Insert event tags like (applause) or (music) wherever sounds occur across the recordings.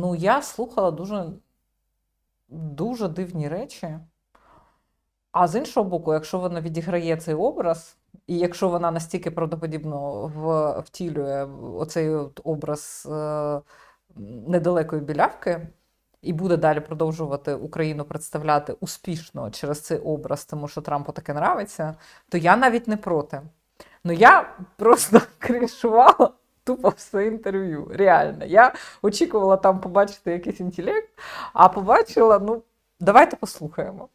Ну, я слухала дуже, дуже дивні речі. А з іншого боку, якщо вона відіграє цей образ, і якщо вона настільки правдоподібно втілює оцей от образ е, недалекої білявки, і буде далі продовжувати Україну представляти успішно через цей образ, тому що Трампу таке нравиться, то я навіть не проти. Ну я просто (laughs) кришувала тупо все інтерв'ю. Реально. Я очікувала там побачити якийсь інтелект, а побачила, ну, давайте послухаємо.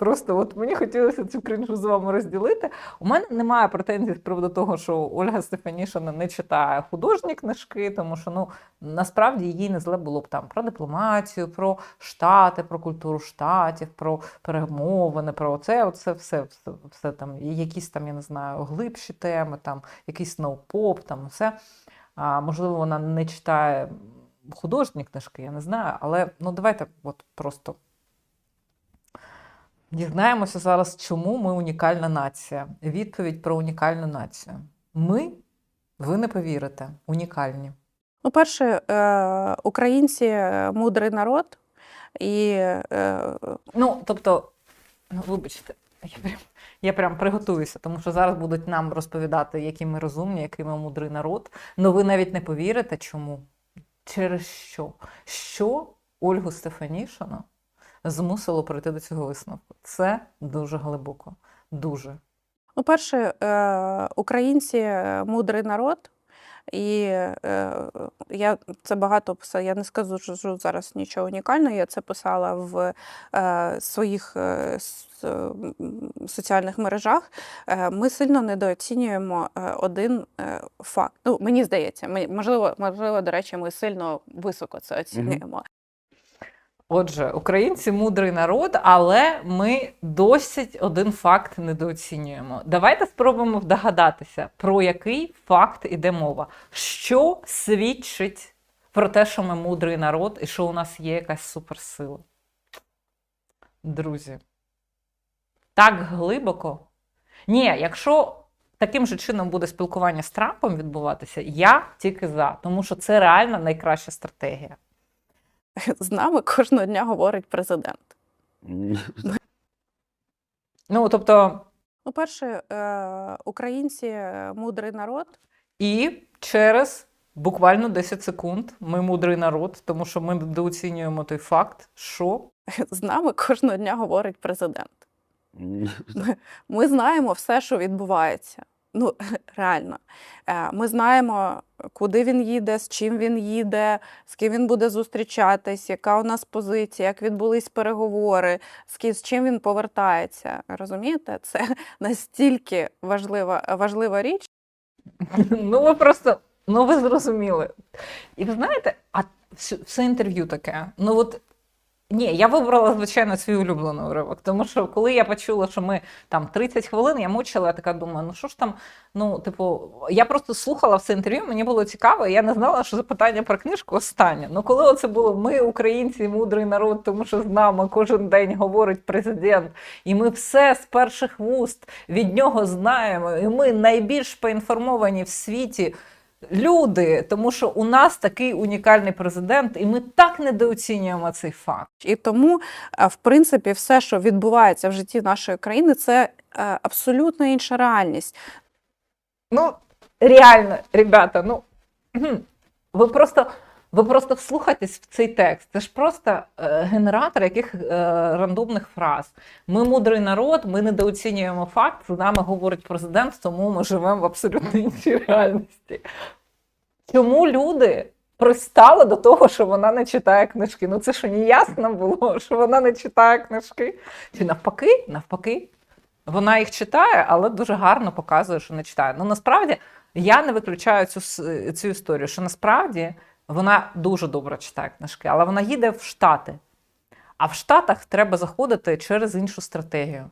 Просто от мені хотілося цю кринжу з вами розділити. У мене немає претензій з приводу того, що Ольга Стефанішина не читає художні книжки, тому що ну насправді їй не зле було б там про дипломатію, про штати, про культуру штатів, про перемовини, про це, оце все, все, все там, якісь там, я не знаю, глибші теми, там якийсь ноу-поп, там все. А, можливо, вона не читає художні книжки, я не знаю, але ну давайте от просто. Дізнаємося зараз, чому ми унікальна нація. Відповідь про унікальну націю. Ми, ви не повірите, унікальні. Ну, перше, е, українці е, мудрий народ, і е, Ну, тобто, ну, вибачте, я прям, я прям приготуюся, тому що зараз будуть нам розповідати, які ми розумні, який ми мудрий народ. Ну ви навіть не повірите, чому? Через що? Що Ольгу Стефанішину змусило прийти до цього висновку? Це дуже глибоко. Дуже. ну, перше, е, українці е, мудрий народ, і е, я це багато писала. Я не скажу, що зараз нічого унікального. Я це писала в е, своїх е, соціальних мережах. Е, Ми сильно недооцінюємо е, один е, факт. Ну, мені здається, ми, можливо, можливо, до речі, ми сильно високо це оцінюємо. Отже, українці мудрий народ, але ми досить один факт недооцінюємо. Давайте спробуємо вдогадатися, про який факт іде мова. Що свідчить про те, що ми мудрий народ і що у нас є якась суперсила? Друзі, так глибоко. Ні, якщо таким же чином буде спілкування з Трампом відбуватися, я тільки за, тому що це реально найкраща стратегія. (laughs) З нами кожного дня говорить президент. (laughs) Ну, тобто, Ну, перше, е, українці е, мудрий народ. І через буквально 10 секунд ми мудрий народ, тому що ми недооцінюємо той факт, що (laughs) З нами кожного дня говорить президент. Ми знаємо все, що відбувається. Ну, (laughs) реально. Е, Ми знаємо, куди він їде, з чим він їде, з ким він буде зустрічатись, яка у нас позиція, як відбулись переговори, з чим він повертається. Розумієте? Це (laughs) настільки важлива, важлива річ. ну ви просто ну ви зрозуміли. І ви знаєте, а все, все інтерв'ю таке. Ну от ні, я вибрала, звичайно, свій улюблений уривок, тому що коли я почула, що ми там 30 хвилин, я мучила, я така думаю, ну що ж там, ну, типу, я просто слухала все інтерв'ю, мені було цікаво, і я не знала, що запитання про книжку останнє. Ну, коли оце було ми, українці, мудрий народ, тому що з нами кожен день говорить президент, і ми все з перших вуст від нього знаємо, і ми найбільш поінформовані в світі. Люди, тому що у нас такий унікальний президент, і ми так недооцінюємо цей факт. І тому, е, в принципі, все, що відбувається в житті нашої країни, це е, абсолютно інша реальність. Ну, реально, ребята, ну ви просто, ви просто вслухайтесь в цей текст. Це ж просто е, генератор яких е, рандомних фраз. Ми мудрий народ, ми недооцінюємо факт. З нами говорить президент, тому ми живемо в абсолютно іншій реальності. Чому люди пристали до того, що вона не читає книжки? Ну це що не ясно було, що вона не читає книжки? Чи навпаки, навпаки, вона їх читає, але дуже гарно показує, що не читає. Ну насправді я не виключаю цю, цю історію, що насправді вона дуже добре читає книжки, але вона їде в Штати. А в Штатах треба заходити через іншу стратегію.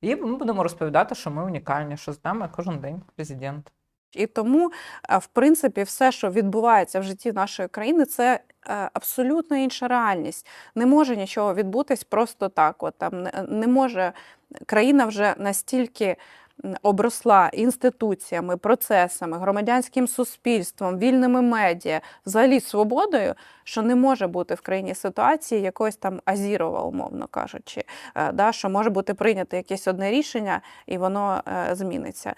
І ми будемо розповідати, що ми унікальні, що з нами кожен день президент. І тому, е, в принципі, все, що відбувається в житті нашої країни, це е, абсолютно інша реальність. Не може нічого відбутись просто так. От, там, не, не може країна вже настільки обросла інституціями, процесами, громадянським суспільством, вільними медіа, взагалі свободою, що не може бути в країні ситуації якогось там азірова, умовно кажучи, е, да, що може бути прийнято якесь одне рішення і воно е, зміниться.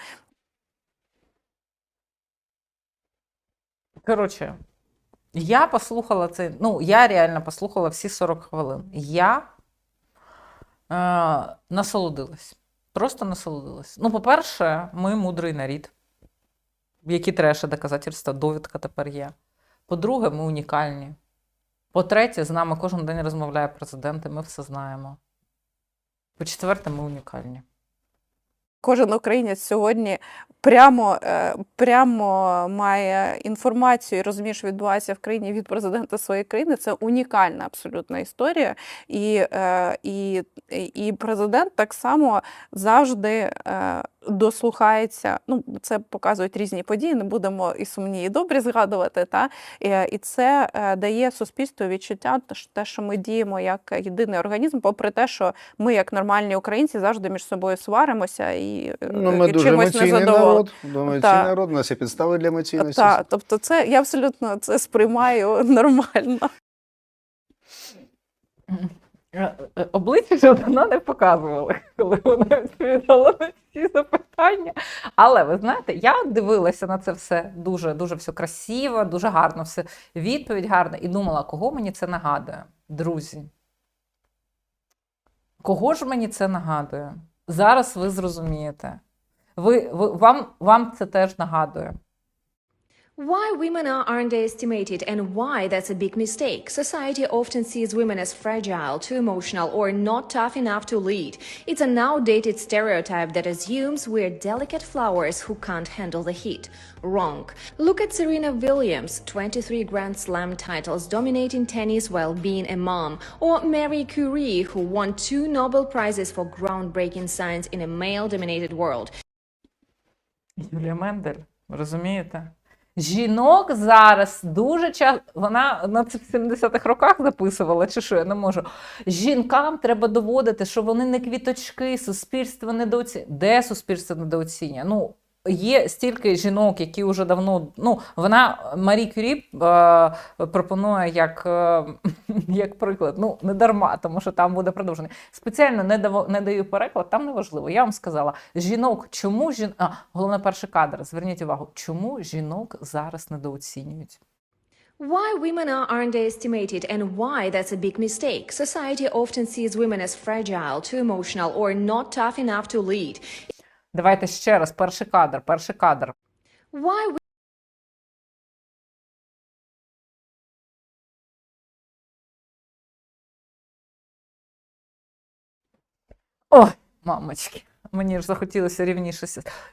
Коротше, я послухала це. Ну, я реально послухала всі 40 хвилин. Я е, насолодилась. Просто насолодилась. Ну, по-перше, ми мудрий нарід. Які треше доказательства, довідка тепер є. По-друге, ми унікальні. По-третє, з нами кожен день розмовляє президент, і ми все знаємо. По-четверте, ми унікальні. Кожен українець сьогодні прямо, е, прямо має інформацію і розуміє, що відбувається в країні від президента своєї країни. Це унікальна абсолютна історія. І, е, і, і президент так само завжди е, дослухається. Ну, це показують різні події. Не будемо і сумні, і добрі згадувати. Та? І, і це е, дає суспільству відчуття, що те, що ми діємо як єдиний організм, попри те, що ми, як нормальні українці, завжди між собою сваримося і, е, Ну, ми і дуже чимось незадоволені. народ. Думаю, народ, у нас є підстави для емоційності. Так, тобто, це я абсолютно це сприймаю нормально. Е, е, Обличчя Жадана не показували, коли вона відповідала на ці запитання. Але ви знаєте, я дивилася на це все дуже, дуже все красиво, дуже гарно, все відповідь гарна, і думала, кого мені це нагадує, друзі. Кого ж мені це нагадує? Зараз ви зрозумієте. Ви, ви, вам, вам це теж нагадує. Why women are underestimated and why that's a big mistake. Society often sees women as fragile, too emotional, or not tough enough to lead. It's an outdated stereotype that assumes we're delicate flowers who can't handle the heat. Wrong. Look at Serena Williams, 23 Grand Slam titles, dominating tennis while being a mom, or Marie Curie, who won two Nobel Prizes for groundbreaking science in a male dominated world. Юлія Мендель, розумієте? Жінок зараз дуже часто, вона на цих 70-х роках записувала, чи що я не можу. Жінкам треба доводити, що вони не квіточки, суспільство недооцінює. Де суспільство недооцінює? Ну, є стільки жінок, які вже давно. Ну, вона Марі Кюрі е, пропонує як, е, (laughs) як приклад. Ну, не дарма, тому що там буде продовжений. Спеціально не, даво, не даю переклад, там неважливо. Я вам сказала, жінок, чому жін... а, головне перший кадр. Зверніть увагу, чому жінок зараз недооцінюють? Why women are underestimated and why that's a big mistake. Society often sees women as fragile, too emotional, or not tough enough to lead. Давайте ще раз, перший кадр, перший кадр. Why Ой, мамочки, мені ж захотілося рівніше.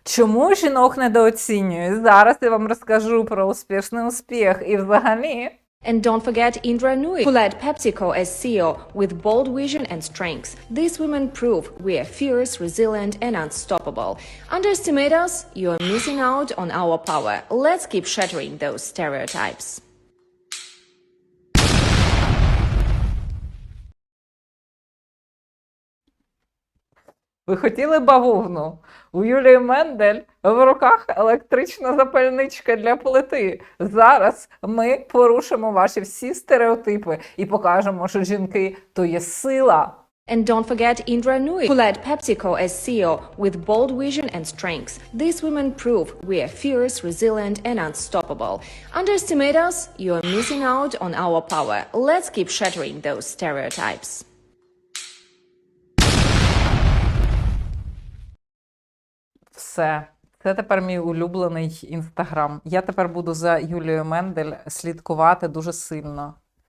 Чому жінок недооцінюють? Зараз я вам розкажу про успішний успіх. І взагалі And don't forget Indra Nui, who led PepsiCo as CEO with bold vision and strength. These women prove we are fierce, resilient, and unstoppable. Underestimate us, you are missing out on our power. Let's keep shattering those stereotypes. Ви хотіли бавовну? У Юлії Мендель в руках електрична запальничка для плити. Зараз ми порушимо ваші всі стереотипи і покажемо, що жінки то є сила. And don't forget Indra Nui, who led PepsiCo as CEO with bold vision and strengths. These women prove we are fierce, resilient, and unstoppable. Underestimate us, you are missing out on our power. Let's keep shattering those stereotypes. Все. Це тепер мій улюблений інстаграм. Я тепер буду за Юлією Мендель слідкувати дуже сильно.